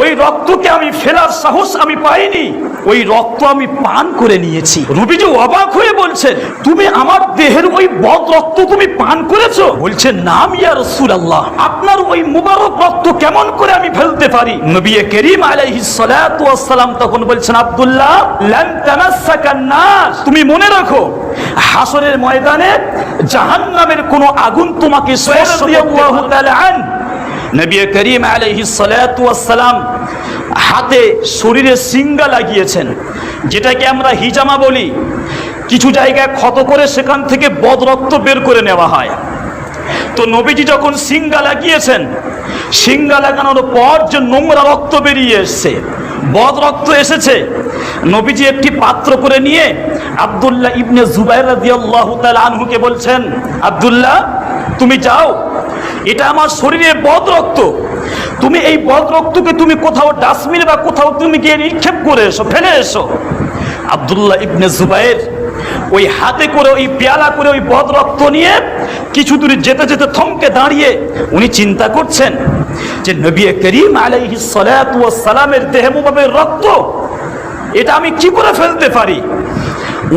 ওই রক্তকে আমি ফেলার সাহস আমি পাইনি। ওই রক্ত আমি পান করে নিয়েছি। রবিজি অবাক হয়ে বলছেন তুমি আমার দেহের ওই বদ রক্ত তুমি পান করেছ? বলছেন নাম ইয়া রসুল আল্লাহ আপনার ওই মুবারক রক্ত কেমন করে আমি ফেলতে পারি? নবী করিম আলাইহিস সালাতু ওয়াস সালাম তখন বলছেন আব্দুল্লাহ লান তামাসসাকান নার। তুমি মনে রাখো হাসরের ময়দানে জাহান্নামের কোনো আগুন তোমাকে স্পর্শ আন। নবী করিম সালাম হাতে শরীরে সিঙ্গা লাগিয়েছেন, যেটাকে আমরা হিজামা বলি। কিছু জায়গায় ক্ষত করে সেখান থেকে বদ রক্ত বের করে নেওয়া হয়। তো নবীজি যখন সিঙ্গা লাগিয়েছেন, সিঙ্গা লাগানোর পর যে নোংরা রক্ত বেরিয়ে এসছে, বদ রক্ত এসেছে, নবীজি একটি পাত্র করে নিয়ে আব্দুল্লাহ ইবনে জুবাইর রাদিয়াল্লাহু তাআলা আনহুকে বলছেন, আব্দুল্লাহ, তুমি যাও এটা আমার শরীরে বদ রক্ত। তুমি এই বদ রক্তকে তুমি কোথাও ডাস্টবিনে বা কোথাও তুমি গিয়ে নিক্ষেপ করে এসো, ফেলে এসো। আবদুল্লাহ ইবনে জুবাইর ওই হাতে করে, ওই পেয়ালা করে ওই বদ রক্ত নিয়ে কিছু দূরে যেতে যেতে থমকে দাঁড়িয়ে উনি চিন্তা করছেন যে নবী করিম ওয়াস সালামের দেহে মুবারকের রক্ত, এটা আমি কি করে ফেলতে পারি?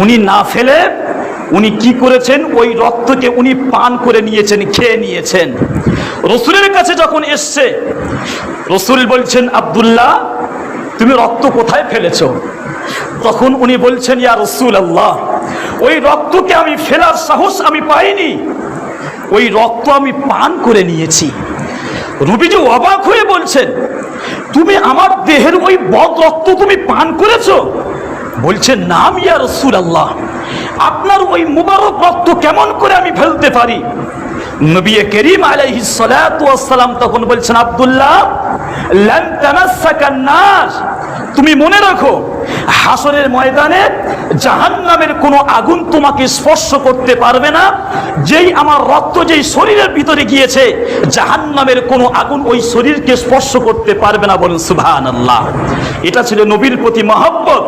উনি না ফেলে উনি কি করেছেন? ওই রক্তকে উনি পান করে নিয়েছেন, খেয়ে নিয়েছেন। রসুলের কাছে যখন এসছে, রসুল বলছেন, আবদুল্লাহ, তুমি রক্ত কোথায় ফেলেছ? তখন উনি বলছেন, ইয়া রসুল আল্লাহ ওই রক্তকে আমি ফেলার সাহস আমি পাইনি। ওই রক্ত আমি পান করে নিয়েছি। রুবিজি অবাক হয়ে বলছেন, তুমি আমার দেহের ওই বদ রক্ত তুমি পান করেছ? বলছেন, নাম, ইয়া রসুল আল্লাহ আপনার ওই মুবারক রক্ত কেমন করে আমি ফেলতে পারি? নবী করিম তখন বলছেন তুমি মনে রাখো, হাসরের ময়দানে কোনো আগুন তোমাকে স্পর্শ করতে পারবে না। যেই আমার রক্ত যেই শরীরের ভিতরে গিয়েছে, জাহান্নামের কোনো আগুন ওই শরীরকে স্পর্শ করতে পারবে না বলুন এটা ছিল নবীর প্রতি মহব্বত।